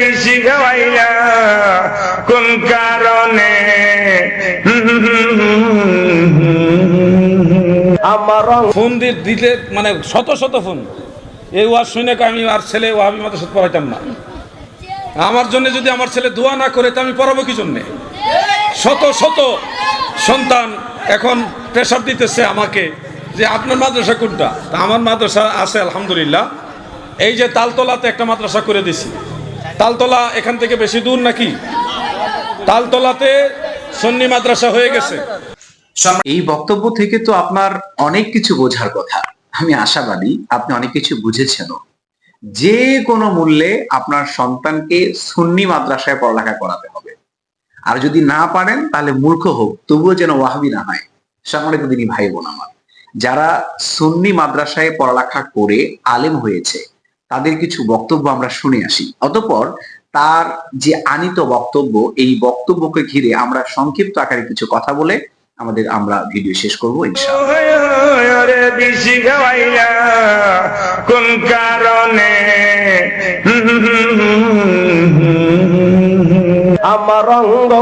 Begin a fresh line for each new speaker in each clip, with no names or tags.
বেশি খাওয়াইলা কোন কারণে?
আমার
ফোন দিলে মানে শত শত ফোন। এই ওয়াজ শুনে আমি আর ছেলে ওয়াহাবি মাদ্রাসা পড়াইতাম না। আমার জন্য যদি আমার ছেলে দোয়া না করে, তা আমি পড়াবো কি জন্যে? শত শত সন্তান এখন প্রেশার দিতেছে আমাকে যে, আপনার মাদ্রাসা কোনটা? আমার মাদ্রাসা আছে, আলহামদুলিল্লাহ। এই যে তালতলাতে একটা মাদ্রাসা করে দিছি। তালতলা এখান থেকে বেশি দূর নাকি? তালতলাতে সন্নি মাদ্রাসা হয়ে গেছে।
এই বক্তব্য থেকে তো আপনার অনেক কিছু বোঝার কথা। আমি আশাবাদী আপনি অনেক কিছু বুঝেছেনও। যে কোনো মূল্যে আপনার সন্তানকে সুন্নি মাদ্রাসায় পড়ালেখা করাতে হবে। আর যদি না পারেন, তাহলে মূর্খ হোক, তবুও যেন ওয়াহাবি না হয়। সম্মানিত দিনী ভাই বোন আমার, যারা সুন্নি মাদ্রাসায় পড়ালেখা করে আলেম হয়েছে তাদের কিছু বক্তব্য আমরা শুনে আসি। অতঃপর তার যে আনিত বক্তব্য এই বক্তব্যকে ঘিরে আমরা সংক্ষিপ্ত আকারে কিছু কথা বলে আমাদের আমরা ভিডিও শেষ করব
কোন কারণে?
আমার অঙ্গ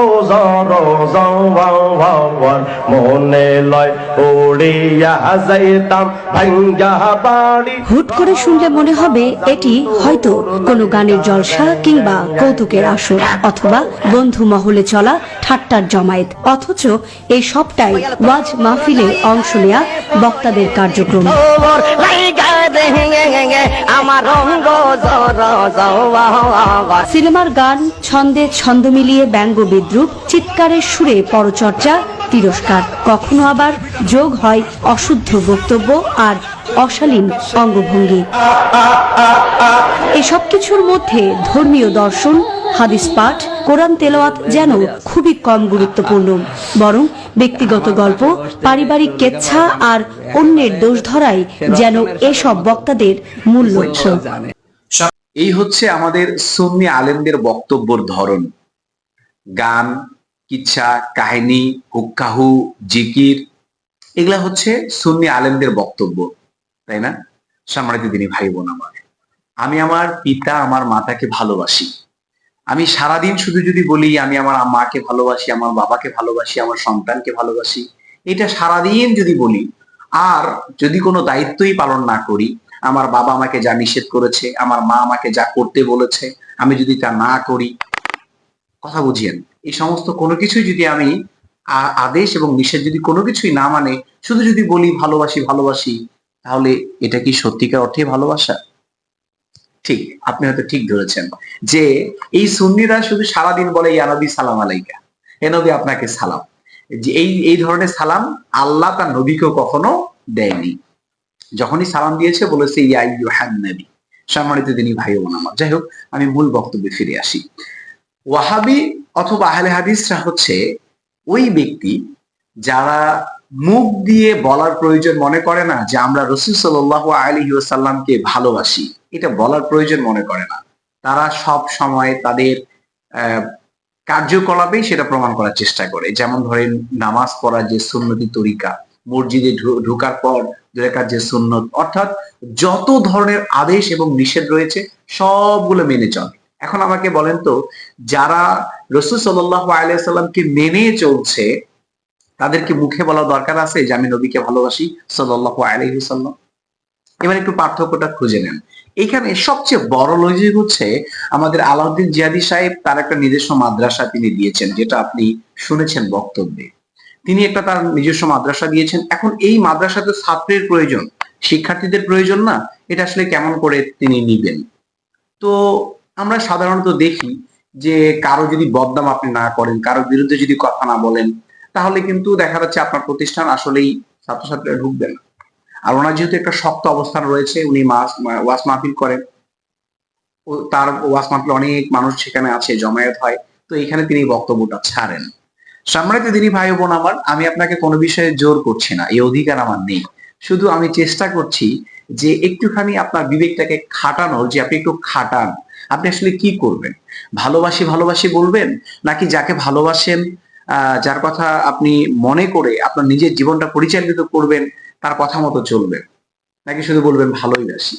জওয়ার মনে লয় উড়িয়া যাইতাম, ভাঙ্গা বাড়ি।
হুট করে শুনলে মনে হবে এটি হয়তো কোনো গানের জলসা কিংবা কৌতুকের আসর অথবা বন্ধু মহলে চলা ঠাট্টার জমায়েত। অথচ এই সবটাই ওয়াজ মাহফিলে অংশ নেয়া বক্তাদের কার্যক্রম। সিনেমার গান, ছন্দে ছন্দ মিলিয়ে ব্যঙ্গ বিদ্রুপ, চিৎকারের সুরে পরচর্চা, তিরস্কার। কখনো আবার যোগ হয় অশুদ্ধ বক্তব্য আর অশালীন অঙ্গভঙ্গি। এসব কিছুর মধ্যে ধর্মীয় দর্শন, হাদিস পাঠ, কোরআন তেলাওয়াত যেন খুবই কম গুরুত্বপূর্ণ, বরং ব্যক্তিগত গল্প, পারিবারিক কেচ্ছা আর অন্যের দোষ ধরাই যেন এসব বক্তাদের মূল লক্ষ্য।
এই হচ্ছে আমাদের সুন্নি আলেমদের বক্তব্যর ধরন। গান, কিচ্ছা, কাহিনী, হুক্কাহু, জিকির, এগুলা হচ্ছে সুন্নি আলেমদের বক্তব্য। তাই না? সম্মানিত দিনী ভাই বোন আমার, আমি আমার পিতা আমার মাতাকে ভালোবাসি। আমি সারাদিন শুধু যদি বলি, আমি আমার মাকে ভালোবাসি, আমার বাবাকে ভালোবাসি, আমার সন্তানকে ভালোবাসি, এটা সারাদিন যদি বলি, আর যদি কোনো দায়িত্বই পালন না করি, আমার বাবা আমাকে যা নিষেধ করেছে, আমার মা আমাকে যা করতে বলেছে, আমি যদি তা না করি, কথা বুঝিয়েন। এই সমস্ত কোনো কিছুই যদি আমি আদেশ এবং নিষেধ যদি কোনো কিছুই না মানে শুধু যদি বলি ভালোবাসি ভালোবাসি তাহলে এটা কি সত্যিকার অর্থে ভালোবাসা? ঠিক, আপনি হয়তো ঠিক ধরেছেন যে এই সুন্নিরা শুধু সারাদিন বলে ইয়ানবী সালাম আলাইকা। এ নবী, আপনাকে সালাম। যে এই এই ধরনের সালাম আল্লাহ তার নবীকেও কখনো দেয়নি। যখনই সালাম দিয়েছে, বলেছে, ইয়া ইউহান সম্মানিত তিনি ভাই বোন আমার। যাই হোক, আমি মূল বক্তব্যে ফিরে আসি। ওয়াহাবি অথবা আহলে হাদিসরা হচ্ছে ওই ব্যক্তি যারা মুখ দিয়ে বলার প্রয়োজন মনে করে না যে আমরা রসুল সাল্লাহ আলী সাল্লামকে ভালোবাসি। এটা বলার প্রয়োজন মনে করে না। তারা সব সময় তাদের কার্যকলাপেই সেটা প্রমাণ করার চেষ্টা করে। যেমন ধরেন নামাজ পড়ার যে সুন্নতি তরিকা, মসজিদে ঢোকার পর দুরেকার যে সুন্নত, অর্থাৎ যত ধরনের আদেশ এবং নিষেধ রয়েছে, সবগুলো মেনে চলে। এখন আমাকে বলেন তো, যারা রসুল সাল্লাহ আলিয়াল্লামকে মেনে চলছে তাদেরকে মুখে বলা দরকার আছে যে আমি নবীকে ভালোবাসি সাল্লাহ আলহিসাল্লাম এবার একটু পার্থক্যটা খুঁজে নেন। এখানে সবচেয়ে বড় লজিক হচ্ছে আমাদের আলাউদ্দিন জিয়াদি সাহেব তার একটা নিজস্ব মাদ্রাসা তিনি দিয়েছেন, যেটা আপনি শুনেছেন বক্তব্যে। তিনি একটা তার নিজস্ব মাদ্রাসা দিয়েছেন। এখন এই মাদ্রাসাতে ছাত্রের প্রয়োজন, শিক্ষার্থীদের প্রয়োজন না, এটা আসলে কেমন করে তিনি নিবেন? তো আমরা সাধারণত দেখি যে কারও যদি বদনাম আপনি না করেন কারও বিরুদ্ধে যদি কথা না বলেন তাহলে কিন্তু দেখা যাচ্ছে আপনার প্রতিষ্ঠান আসলেই ছাত্রছাত্রীরা ঢুকবে না। আর ওনার যেহেতু একটা শক্ত অবস্থান রয়েছে, উনি ওয়াস মাহফিল করেন। তার ওয়াস মাহফিল অনেক মানুষ সেখানে আছে, জমায়েত হয়। তো এখানে তিনি বক্তব্যটা ছাড়েন। সম্মানিত দিনী ভাই বোন আমার, আমি আপনাকে কোনো বিষয়ে জোর করছি না, এই অধিকার আমার নেই। শুধু আমি চেষ্টা করছি যে একটুখানি আপনার বিবেকটাকে খাটানোর যে আপনি একটু খাটান। আপনি আসলে কি করবেন? ভালোবাসি ভালোবাসি বলবেন, নাকি যাকে ভালোবাসেন যার কথা আপনি মনে করে আপনার নিজের জীবনটা পরিচালিত করবেন, তার কথা মতো চলবেন নাকি শুধু বলবেন, ভালোই বাসি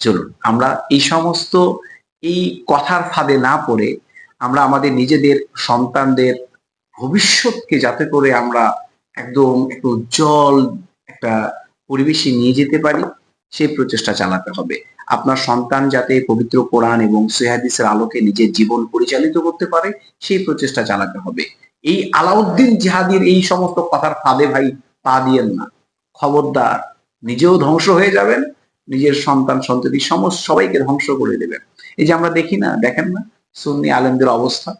চলুন, আমরা এই সমস্ত, এই কথার ফাঁদে না পড়ে আমরা আমাদের নিজেদের সন্তানদের ভবিষ্যৎকে যাতে করে আমরা একদম একটু উজ্জ্বল একটা পরিবেশে নিয়ে যেতে পারি, সেই প্রচেষ্টা চালাতে হবে। আপনার সন্তান যাতে পবিত্র কোরআন এবং সৈহাদিসের আলোকে নিজের জীবন পরিচালিত করতে পারে, সেই প্রচেষ্টা চালাতে হবে। এই আলাউদ্দিন জিহাদির এই সমস্ত কথার ফাঁদে ভাই পা দিয়েন না। খবরদার, নিজেও ধ্বংস হয়ে যাবেন, নিজের সন্তান সন্ততি সমস্ত সবাইকে ধ্বংস করে দেবেন। এই যে আমরা দেখি না, দেখেন না, সুন্নি আলেমদের অবস্থা?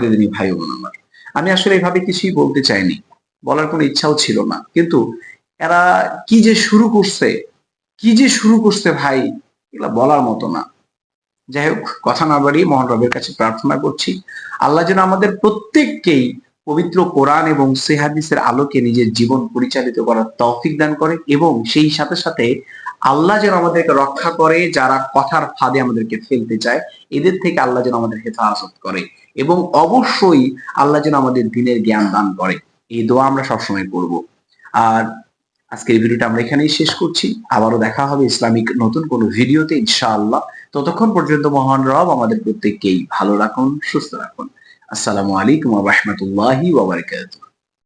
দিনী ভাই বোন আমার, আমি আসলে এইভাবে কিছুই বলতে চাইনি। বলার কোনো ইচ্ছাও ছিল না। কিন্তু এরা কি যে শুরু করছে কি যে শুরু করছে ভাই, এগুলা বলার মতো না। যাই হোক, কথা না বাড়িয়ে মহান রবের কাছে প্রার্থনা করছি, আল্লাহ যেন আমাদের প্রত্যেককেই পবিত্র কোরআন এবং সেহাদিসের আলোকে নিজের জীবন পরিচালিত করার তৌফিক দান করে এবং সেই সাথে সাথে আল্লাহ যেন আমাদেরকে রক্ষা করে, যারা কথার ফাঁদে আমাদেরকে ফেলতে চায়, এদের থেকে আল্লাহ যেন আমাদের হেফাজত করে এবং অবশ্যই আল্লাহ যেন আমাদের দিনের জ্ঞান দান করে। এই দোয়া আমরা সবসময় করব। আর আজকের ভিডিওটা আমরা এখানেই শেষ করছি। আবারও দেখা হবে ইসলামিক নতুন কোনো ভিডিওতে, ইনশাআল্লাহ। ততক্ষণ পর্যন্ত মহান রব আমাদের প্রত্যেককেই ভালো রাখুন, সুস্থ রাখুন। আসসালামু আলাইকুম ওয়া বারাকাতুহু।